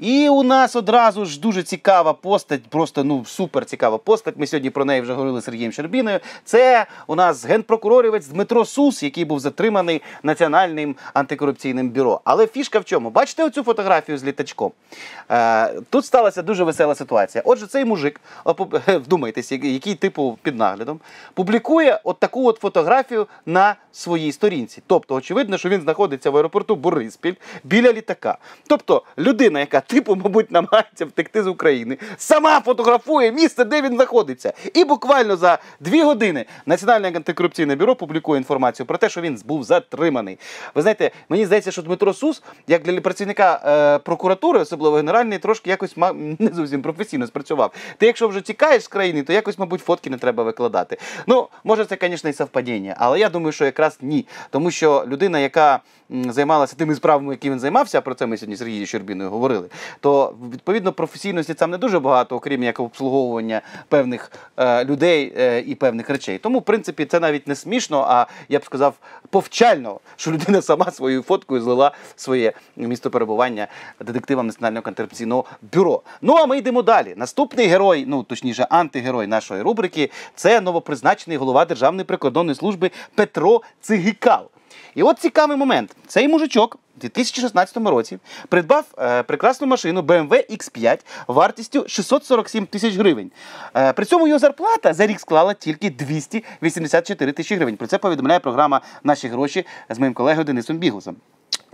І у нас одразу ж дуже цікава постать, просто ну супер цікава постать. Ми сьогодні про неї вже говорили з Сергієм Щербіною. Це у нас генпрокуроровець Дмитро Сус, який був затриманий Національним антикорупційним бюро. Але фішка в чому? Бачите оцю фотографію з літачком? Е, тут сталася дуже весела ситуація. Отже, цей мужик, вдумайтесь, який типу під наглядом, публікує от таку от фотографію на своїй сторінці. Тобто, очевидно, що він знаходиться в аеропорту Бориспіль біля літака. Тобто, людина, яка типу, мабуть, намагається втекти з України, сама фотографує місце, де він знаходиться. І буквально за дві години Національне антикорупційне бюро публікує інформацію про те, що він був затриманий. Ви знаєте, мені здається, що Дмитро Сус, як для працівника е, прокуратури, особливо генеральної, трошки якось не зовсім професійно спрацював. Ти, якщо вже тікаєш з країни, то якось, мабуть, фотки не треба викладати. Ну, може, це, звісно, і совпадіння, але я думаю, що якраз ні. Тому що людина, яка займалася тими справами, які він займався, про це ми сьогодні з Сергією Щербіною говорили, то відповідно професійності там не дуже багато, окрім як обслуговування певних е, людей е, і певних речей. Тому, в принципі, це навіть не смішно, а я б сказав, повчально, що людина сама своєю фоткою злила своє місто перебування детективам Національного антикорупційного бюро. Ну а ми йдемо далі. Наступний герой, ну точніше, антигерой нашої рубрики, це новопризначений голова Державної прикордонної служби Петро Цигикал. І от цікавий момент. Цей мужичок у 2016 році придбав е, прекрасну машину BMW X5 вартістю 647 тисяч гривень. Е, при цьому його зарплата за рік склала тільки 284 тисячі гривень. Про це повідомляє програма Наші гроші з моїм колегою Денисом Бігусом.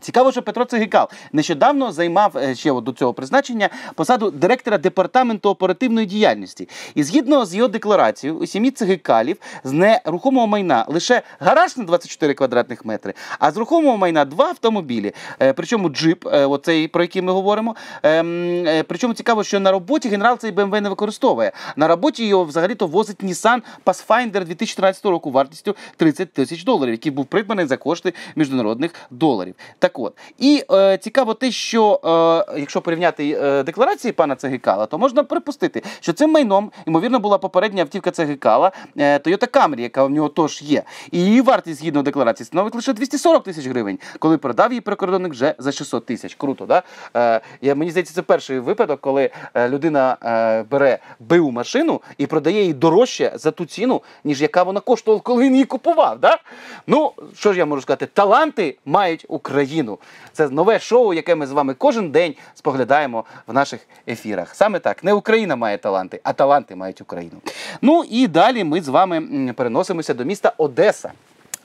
Цікаво, що Петро Цигикал нещодавно займав е, ще до цього призначення посаду директора департаменту оперативної діяльності. І згідно з його декларацією, у сім'ї Цигикалів з нерухомого майна лише гараж на 24 квадратних метри, а з рухомого майна два автомобілі. Е, Причому джип, е, оцей про який ми говоримо. Ем, Причому цікаво, що на роботі генерал цей BMW не використовує. На роботі його взагалі-то возить Nissan Pathfinder 2013 року вартістю 30 тисяч доларів, який був придбаний за кошти міжнародних доларів. Так от, і е, цікаво те, що е, якщо порівняти е, декларації пана Цегикала, то можна припустити, що цим майном, ймовірно, була попередня автівка Цегикала е, Toyota Camry, яка в нього теж є. І її вартість згідно декларації становить лише 240 тисяч гривень, коли продав її прикордонник вже за 600 тисяч. Круто, да? Е, я, мені здається, це перший випадок, коли е, людина е, бере БУ машину і продає її дорожче за ту ціну, ніж яка вона коштувала, коли він її купував. Да? Ну, що ж я можу сказати? Таланти мають Україну. Це нове шоу, яке ми з вами кожен день споглядаємо в наших ефірах. Саме так, не Україна має таланти, а таланти мають Україну. Ну і далі ми з вами переносимося до міста Одеса.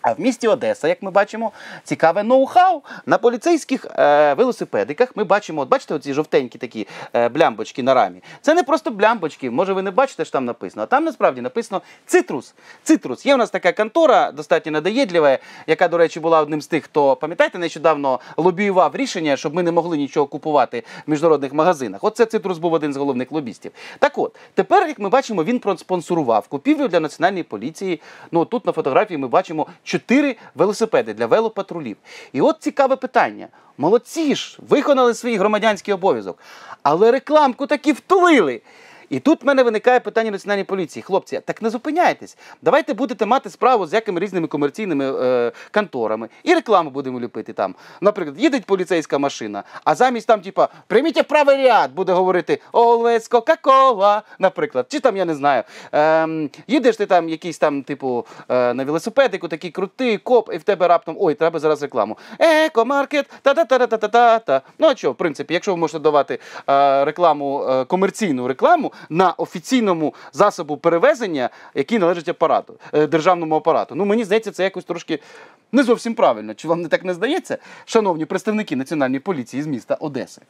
А в місті Одеса, як ми бачимо, цікаве ноу-хау. На поліцейських е, велосипедиках ми бачимо, от бачите, оці жовтенькі такі е, блямбочки на рамі. Це не просто блямбочки, може ви не бачите, що там написано, а там насправді написано цитрус. Цитрус. Є у нас така контора, достатньо надоєдлива, яка, до речі, була одним з тих, хто, пам'ятаєте, нещодавно лобіював рішення, щоб ми не могли нічого купувати в міжнародних магазинах. Оце цитрус був один з головних лобістів. Так от, тепер, як ми бачимо, він проспонсорував купівлю для національної поліції. Ну тут на фотографії ми бачимо чотири велосипеди для велопатрулів. І от цікаве питання. Молодці ж, виконали свій громадянський обов'язок, але рекламку таки втулили. І тут в мене виникає питання національної поліції. Хлопці, так не зупиняйтесь. Давайте будете мати справу з якими різними комерційними е, конторами і рекламу будемо ліпити там. Наприклад, їде поліцейська машина, а замість там, типа, прийміть правий ряд, буде говорити Always Coca-Cola, наприклад. Чи там я не знаю. Ем, їдеш ти там якийсь там, типу, е, на велосипедику, такий крутий коп, і в тебе раптом ой, треба зараз рекламу. Екомаркет, та-та-та-та-та-та. Ну а що, в принципі, якщо ви можете давати е, рекламу, е, комерційну рекламу на офіційному засобу перевезення, який належить апарату, е, державному апарату. Ну мені здається, це якось трошки не зовсім правильно. Чи вам не так не здається, шановні представники національної поліції з міста Одеси?